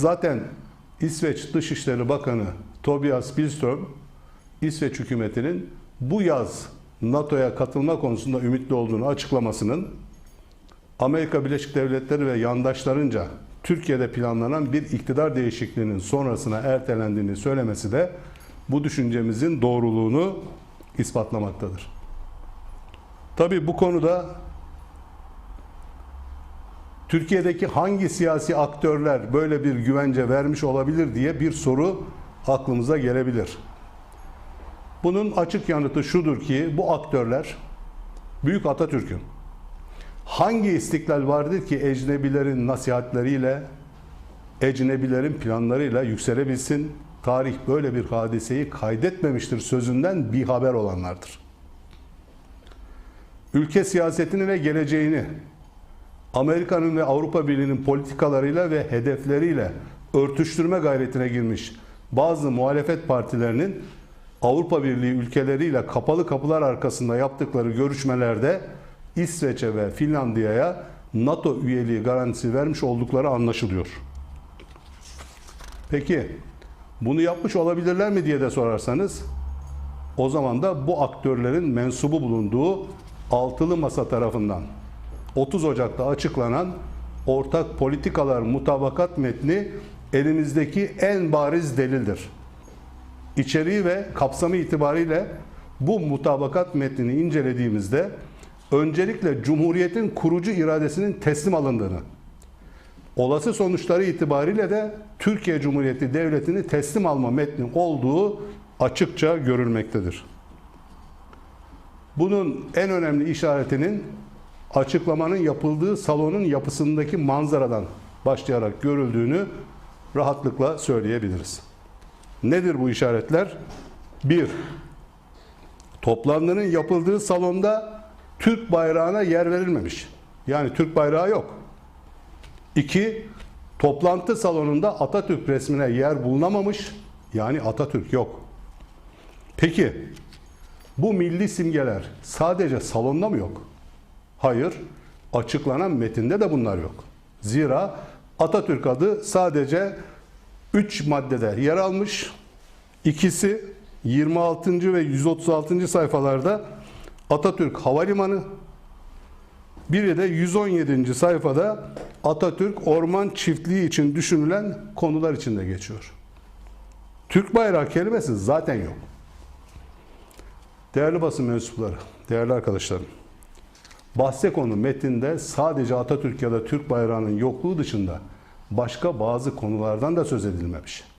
Zaten İsveç Dışişleri Bakanı Tobias Billström, İsveç hükümetinin bu yaz NATO'ya katılma konusunda ümitli olduğunu açıklamasının Amerika Birleşik Devletleri ve yandaşlarınca Türkiye'de planlanan bir iktidar değişikliğinin sonrasına ertelendiğini söylemesi de bu düşüncemizin doğruluğunu ispatlamaktadır. Tabii bu konuda Türkiye'deki hangi siyasi aktörler böyle bir güvence vermiş olabilir diye bir soru aklımıza gelebilir. Bunun açık yanıtı şudur ki bu aktörler Büyük Atatürk'ün hangi istiklal vardır ki ecnebilerin nasihatleriyle, ecnebilerin planlarıyla yükselebilsin? Tarih böyle bir hadiseyi kaydetmemiştir sözünden bir haber olanlardır. Ülke siyasetini ve geleceğini Amerika'nın ve Avrupa Birliği'nin politikalarıyla ve hedefleriyle örtüştürme gayretine girmiş bazı muhalefet partilerinin Avrupa Birliği ülkeleriyle kapalı kapılar arkasında yaptıkları görüşmelerde İsveç'e ve Finlandiya'ya NATO üyeliği garantisi vermiş oldukları anlaşılıyor. Peki bunu yapmış olabilirler mi diye de sorarsanız o zaman da bu aktörlerin mensubu bulunduğu altılı masa tarafından 30 Ocak'ta açıklanan ortak politikalar mutabakat metni elimizdeki en bariz delildir. İçeriği ve kapsamı itibariyle bu mutabakat metnini incelediğimizde öncelikle Cumhuriyet'in kurucu iradesinin teslim alındığını, olası sonuçları itibariyle de Türkiye Cumhuriyeti Devleti'ni teslim alma metni olduğu açıkça görülmektedir. Bunun en önemli işaretinin açıklamanın yapıldığı salonun yapısındaki manzaradan başlayarak görüldüğünü rahatlıkla söyleyebiliriz. Nedir bu işaretler? 1. Toplantının yapıldığı salonda Türk bayrağına yer verilmemiş. Yani Türk bayrağı yok. 2. Toplantı salonunda Atatürk resmine yer bulunamamış. Yani Atatürk yok. Peki bu milli simgeler sadece salonda mı yok? Hayır. Açıklanan metinde de bunlar yok. Zira Atatürk adı sadece 3 maddede yer almış. İkisi 26. ve 136. sayfalarda Atatürk Havalimanı, biri de 117. sayfada Atatürk Orman Çiftliği için düşünülen konular içinde geçiyor. Türk bayrağı kelimesi zaten yok. Değerli basın mensupları, değerli arkadaşlarım. Bahse konu metinde sadece Atatürk ya da Türk bayrağının yokluğu dışında başka bazı konulardan da söz edilmemiş.